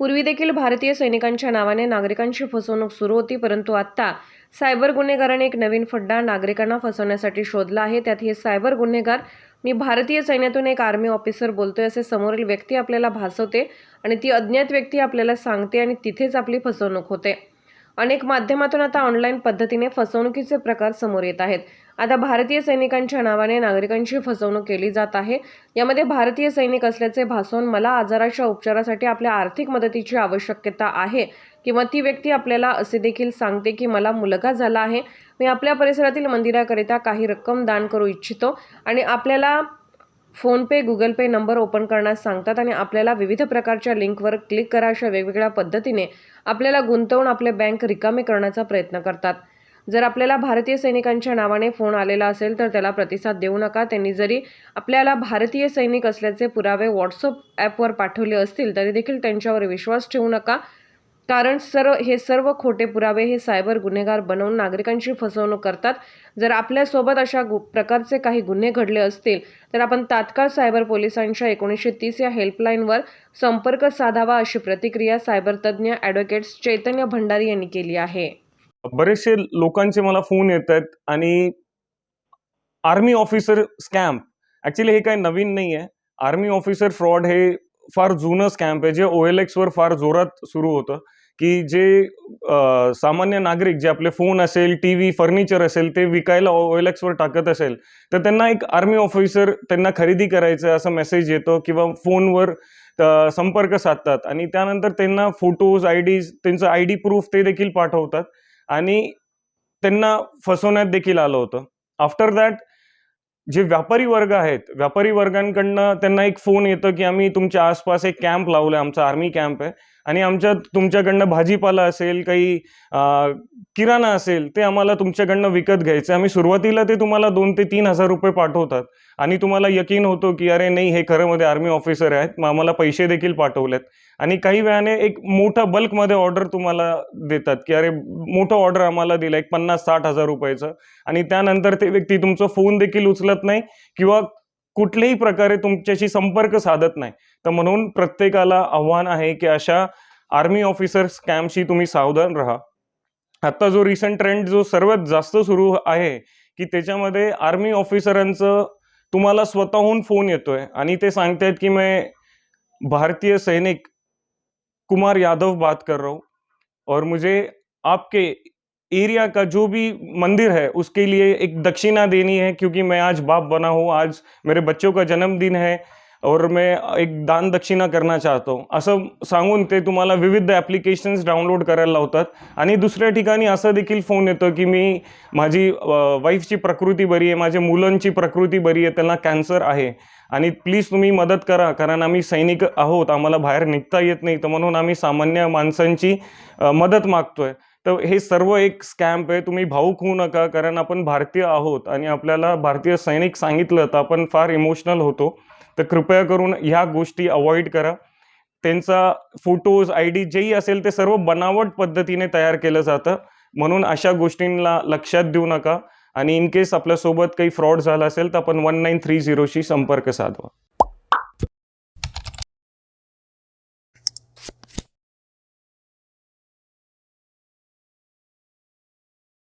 पूर्वी देखील भारतीय सैनिकांच्या नावाने नागरिकांची फसवणूक सुरू होती परंतु आत्ता सायबर गुन्हेगाराने एक नवीन फड्डा नागरिकांना फसवण्यासाठी शोधला आहे. त्यात हे सायबर गुन्हेगार मी भारतीय सैन्यातून एक आर्मी ऑफिसर बोलतोय असे समोरील व्यक्ती आपल्याला भासवते आणि ती अज्ञात व्यक्ती आपल्याला सांगते आणि तिथेच आपली फसवणूक होते. अनेक माध्यमातून आता ऑनलाईन पद्धतीने फसवणुकीचे प्रकार समोर येत आहेत. आता भारतीय सैनिकांच्या नावाने नागरिकांची फसवणूक केली जात आहे. यामध्ये भारतीय सैनिक असल्याचे भासवून मला आजाराच्या उपचारासाठी आपल्या आर्थिक मदतीची आवश्यकता आहे किंवा ती व्यक्ती आपल्याला असे देखील सांगते की मला मुलगा झाला आहे. मी आपल्या परिसरातील मंदिराकरिता काही रक्कम दान करू इच्छितो आणि आपल्याला PhonePe Google Pay number open करण्यास सांगतात आणि आपल्याला विविध प्रकारच्या लिंकवर क्लिक करा अशा वेगवेगळ्या पद्धतीने आपल्याला गुंतवून आपले बँक रिकामे करण्याचा प्रयत्न करतात. जर आपल्याला भारतीय सैनिकांच्या नावाने फोन आलेला असेल तर त्याला प्रतिसाद देऊ नका. त्यांनी जरी आपल्याला भारतीय सैनिक असल्याचे पुरावे व्हॉट्सअप ॲपवर पाठवले असतील तरी देखील त्यांच्यावर विश्वास ठेवू नका. कारण सर्व हे सर्व खोटे पुरावे हे सायबर गुन्हेगार बनवून नागरिकांची फसवणूक करतात. जर आपल्यासोबत अशा गु प्रकारचे काही गुन्हे घडले असतील तर आपण तात्काळ सायबर पोलिसांच्या एकोणीसशे तीस या हेल्पलाईनवर संपर्क साधावा अशी प्रतिक्रिया सायबर तज्ज्ञ ॲडव्होकेट्स चैतन्य भंडारी यांनी केली आहे. बरेचसे लोकांचे मला फोन येत आहेत आणि आर्मी ऑफिसर स्कॅम. ॲक्च्युली हे काही नवीन नाही आहे. आर्मी ऑफिसर फ्रॉड हे फार जुनं स्कॅम्प आहे जे ओ एल एक्सवर फार जोरात सुरू होतं की जे सामान्य नागरिक जे आपले फोन असेल टी व्ही फर्निचर असेल ते विकायला ओ एल एक्सवर टाकत असेल तर त्यांना एक आर्मी ऑफिसर त्यांना खरेदी करायचं आहे असं मेसेज येतो किंवा फोनवर संपर्क साधतात आणि त्यानंतर त्यांना फोटोज आय डीज त्यांचं आय डी प्रूफ ते देखील पाठवतात आणि त्यांना फसवण्यात देखील आलं होतं. आफ्टर दॅट जे व्यापारी वर्ग आहेत व्यापारी वर्गांकडनं त्यांना एक फोन येतं की आम्ही तुमच्या आसपास एक कॅम्प लावला आहे आमचा आर्मी कॅम्प आहे. आणि आमच्या तुमच्याकडनं भाजीपाला असेल काही किराणा असेल ते आम्हाला तुमच्याकडनं विकत घ्यायचं आम्ही सुरुवातीला ते तुम्हाला दोन ते तीन हजार रुपये पाठवतात. आणि तुम्हाला यकीन होतो की अरे नाही हे खरं मध्ये आर्मी ऑफिसर आहेत मग आम्हाला पैसे देखील पाठवलेत. आणि काही वेळाने एक मोठा बल्कमध्ये ऑर्डर तुम्हाला देतात की अरे मोठं ऑर्डर आम्हाला दिलं एक पन्नास साठ हजार रुपयाचं. आणि त्यानंतर ते व्यक्ती तुमचा फोन देखील उचलत नाही किंवा कुठल्याही प्रकारे तुमच्याशी संपर्क साधत नाही. तर म्हणून प्रत्येकाला आव्हान आहे की अशा आर्मी ऑफिसर स्कॅमशी तुम्ही सावधान राहा. आत्ता जो रिसेंट ट्रेंड जो सर्वात जास्त सुरू आहे की त्याच्यामध्ये आर्मी ऑफिसरांचं तुम्हाला स्वतःहून फोन येतोय. आणि ते सांगतायत की मैं भारतीय सैनिक कुमार यादव बात कर रहा हूँ. और मुझे आपके एरिया का जो भी मंदिर है उसके लिए एक दक्षिणा देनी है क्योंकि मैं आज बाप बना हूँ आज मेरे बच्चों का जन्मदिन है। और मैं एक दान दक्षिणा करना चाहतो असं सांगून ते तुम्हाला विविध ॲप्लिकेशन्स डाउनलोड करायला लावतात. आणि दुसऱ्या ठिकाणी असं देखील फोन येतो की मी माझी वाईफची प्रकृती बरी आहे माझ्या मुलांची प्रकृती बरी आहे त्यांना कॅन्सर आहे. आणि प्लीज तुम्ही मदत करा कारण आम्ही सैनिक आहोत आम्हाला बाहेर निघता येत नाही. तर म्हणून आम्ही सामान्य माणसांची मदत मागतो आहे तर हे सर्व एक स्कॅम्प आहे. तुम्ही भाऊक होऊ नका कारण आपण भारतीय आहोत आणि आपल्याला भारतीय सैनिक सांगितलं तर आपण फार इमोशनल होतो. तर कृपया करून ह्या गोष्टी अवॉइड करा. त्यांचा फोटोज आय डी जेही असेल ते सर्व बनावट पद्धतीने तयार केलं जातं. म्हणून अशा गोष्टींना लक्षात देऊ नका. आणि इन केस आपल्यासोबत काही फ्रॉड झाला असेल तर आपण वन नाईन थ्री झिरोशी संपर्क साधवा.